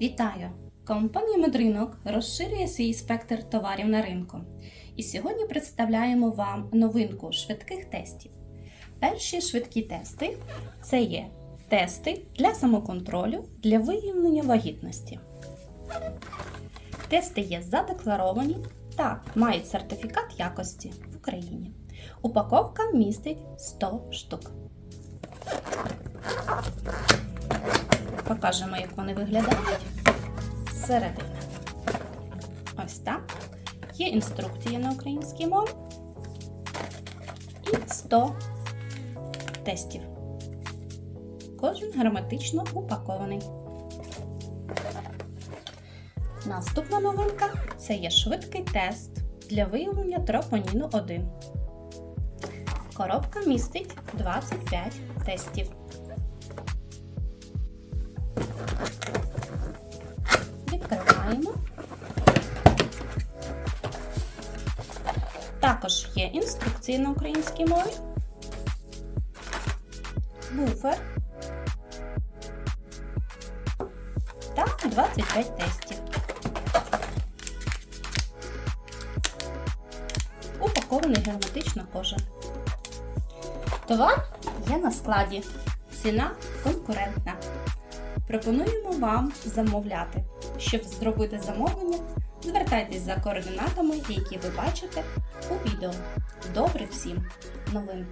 Вітаю! Компанія Медринок розширює свій спектр товарів на ринку. І сьогодні представляємо вам новинку швидких тестів. Перші швидкі тести це є тести для самоконтролю для виявлення вагітності. Тести є задекларовані та мають сертифікат якості в Україні. Упаковка містить 100 штук. Покажемо, як вони виглядають зсередини. Ось так. Є інструкція на українській мові і 100 тестів. Кожен герметично упакований. Наступна новинка це є швидкий тест для виявлення тропоніну 1. Коробка містить 25 тестів. Відкриваємо. Також є інструкції на українській мові, буфер та 25 тестів. Упакований герметично кожен. Товар є на складі. Ціна конкурентна. Пропонуємо вам замовляти. Щоб зробити замовлення, звертайтесь за координатами, які ви бачите у відео. Добре всім новин!